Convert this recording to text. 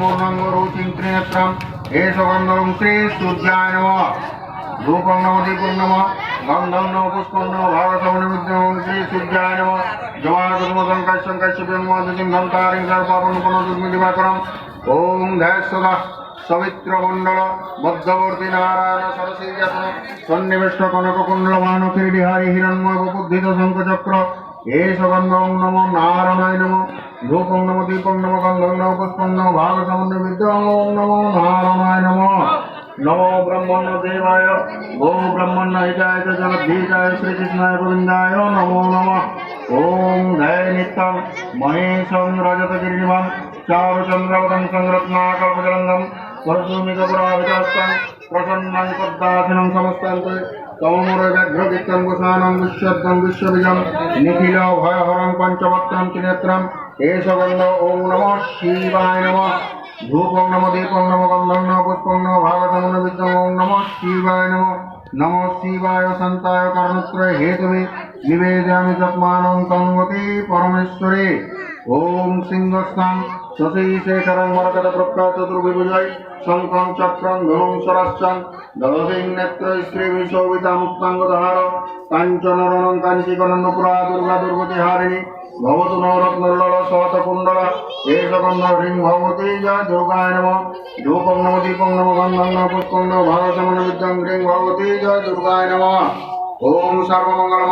মূর্ণঙ্গ রুচিং ত্রিনেত্রম এষ গন্ধম শ্রী সূর্যায় নম ধূপং নম দীপং নম গন্ধং নম পুষ্পং নম ভারতম নিমিদ্রম শ্রী সূর্যায় নম জমাগতমদং কাশ্যং কাশ্যপেন মহাদিং ধন্তারিং সর্বাপন পুনর্জুগ্মি দিবাকরম ওম ধ্যায় সদা সবিত্র মণ্ডল মধ্যবর্তী নারায়ণ সরসীজাসন সন্নিবিষ্ট কনক কুণ্ডল মানব কিরিহারি হিরণ্ময় বুদ্ধিত শঙ্খচক্র এষ গন্ধং নম নারায়ণায় নম নম দীপং নম গন্ধং নম পুষ্পং নম নম ব্রহ্মণ্য দেবায় গো ব্রহ্মণ্য হিতায় চ জগদ্ভীতায় শ্রীকৃষ্ণায় গোবিন্দায় নমো নমঃ ওম জয় নিত্যং মহেশং রজত গিরিনিভং চারুচন্দ্রবদং সংরত্নাকল্পজলঙ্গম পরশুমিকপুরাভিতাস্তং প্রসন্নং পদ্মাসিनं সমস্তান্তে তমোরব্যাঘ্রবিত্তং গুসানং বিশ্বদ্দং বিশ্ববীজং নিখিল ভয়হরং পঞ্চবক্ত্রং ত্রিনেত্রম এষগন্ধ ওম নমঃ শিবায় নমঃ। ধূপং নম দীপং নম গন্ধং নম পুষ্পং নম ভাগতম বিদ্যং ওম নমঃ, শিবায় নমঃ। নমঃ শিবায় সন্তায় কর্মত্রয় হেতুবে নিবেদয়ামি যৎমানং সংগতি পরমেশ্বরে। ওম সিংহস্থান শশীশেখরং মরকত প্রক্র চতুর্বিভুজয় শঙ্খং চক্রং ধনুং সরাশ্চং দধিং নেত্র শ্রীবিশোভিতা মুক্তাঙ্গধার কাঞ্চন রণং কাঞ্চীকরণ্যপুরা দুর্গা দুর্গতি হারিণী ভবতু নবরত্নল্লল কুণ্ডল এষগন্ধ হ্রিং ভগবতী জয় দুর্গায় নম ধূপং নম দীপং নম গন্ধং নম পুষ্পং নম ভারতমন বিদ্যং হ্রিং ভগবতী জয় দুর্গায় নম ওম সর্বমঙ্গল